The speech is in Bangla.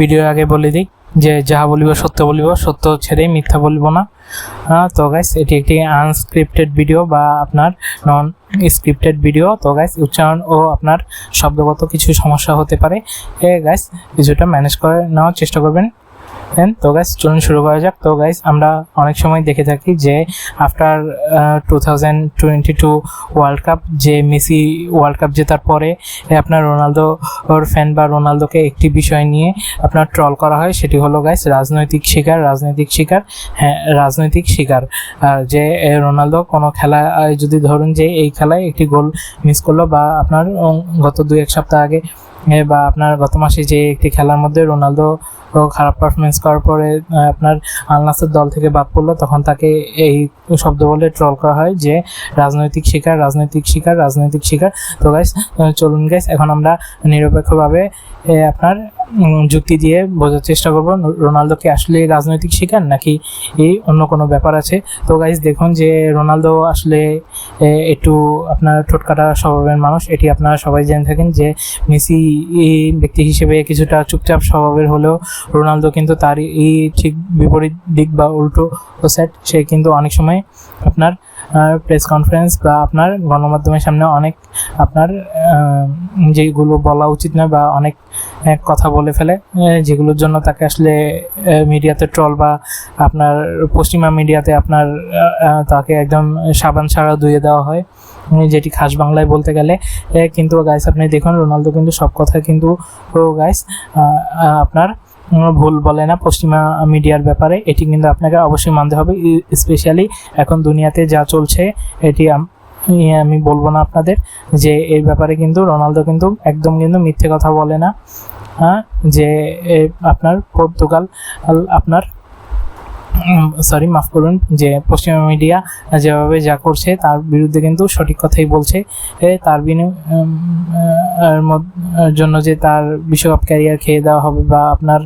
ভিডিওর আগে বলে দিই যে যাহা বলিব সত্য বলিব, সত্য ছেড়েই মিথ্যা বলিব না। তো গাইস এটি একটি আনস্ক্রিপ্টেড ভিডিও বা আপনার নন স্ক্রিপ্টেড ভিডিও তো গাইস উচ্চারণ ও আপনার শব্দগত কিছু সমস্যা হতে পারে। গাইস কিছুটা ম্যানেজ করে নেওয়ার চেষ্টা করবেন। দেন তো গাইস চলুন শুরু করা যাক। তো গাইস আমরা অনেক সময় দেখে থাকি যে after two thousand twenty two world cup যে মেসি ওয়ার্ল্ড কাপ জেতার পরে আপনার রোনালদো ওর ফ্যান বা রোনালদোকে একটি বিষয় নিয়ে আপনার ট্রল করা হয়, সেটি হলো গাইস রাজনৈতিক শিকার রাজনৈতিক শিকার হ্যাঁ রাজনৈতিক শিকার। যে রোনালদো কোনো খেলা যদি ধরুন যে এই খেলায় একটি গোল মিস করল বা আপনার গত দুই এক সপ্তাহ আগে বা আপনার গত মাসে যে একটি খেলার মধ্যে রোনালদো খারাপ পারফরমেন্স করার পরে আপনার আলনাসের দল থেকে বাদ পড়ল, তখন তাকে এই শব্দ বলে ট্রল করা হয় যে, রাজনৈতিক শিকার রাজনৈতিক শিকার রাজনৈতিক শিকার। তো গাইস চলুন গাইস এখন আমরা নিরপেক্ষভাবে আপনার যুক্তি দিয়ে বোঝার চেষ্টা করব, রোনালদো কি আসলে রাজনৈতিক শিকার নাকি এই অন্য কোনো ব্যাপার আছে? তো গাইস দেখুন যে রোনালদো আসলে একটু আপনার ঠোটকাটা স্বভাবের মানুষ, এটি আপনারা সবাই জেনে থাকেন যে, মেসি ব্যক্তি হিসেবে কিছুটা চুপচাপ স্বভাবের হলেও রোনালদো কিন্তু তার এই ঠিক বিপরীত দিক বা উল্টো সেট সে কিন্তু অনেক সময় আপনার প্রেস কনফারেন্স বা আপনার গণমাধ্যমের সামনে অনেক আপনার যেগুলো বলা উচিত নয় বা অনেক কথা বলে ফেলে যেগুলোর জন্য তাকে আসলে মিডিয়াতে ট্রল বা আপনার পশ্চিমা মিডিয়াতে আপনার তাকে একদম সাবান ছাড়া ধুয়ে দেওয়া হয়। যেটি খাস বাংলায় বলতে গেলে কিন্তু গাইস আপনি দেখুন, রোনালদো কিন্তু সব কথা কিন্তু গাইস আপনার ভুল বলে না, পশ্চিমা মিডিয়ার ব্যাপারে, এটি কিন্তু আপনাকে অবশ্যই মানতে হবে স্পেশালি এখন দুনিয়াতে যা চলছে, এটি আমি বলব না আপনাদের, যে এই ব্যাপারে কিন্তু রোনালদো কিন্তু একদম কিন্তু মিথ্যে কথা বলে না হ্যাঁ যে আপনার পর্তুগাল আপনার সরি মাফ করুন, যে পশ্চিমা মিডিয়া যেভাবে যা করছে তার বিরুদ্ধে কিন্তু সঠিক কথাই বলছে। তার বিনিময় জন্য যে তার বিশ্বকাপ ক্যারিয়ার খেয়ে দেওয়া হবে বা আপনার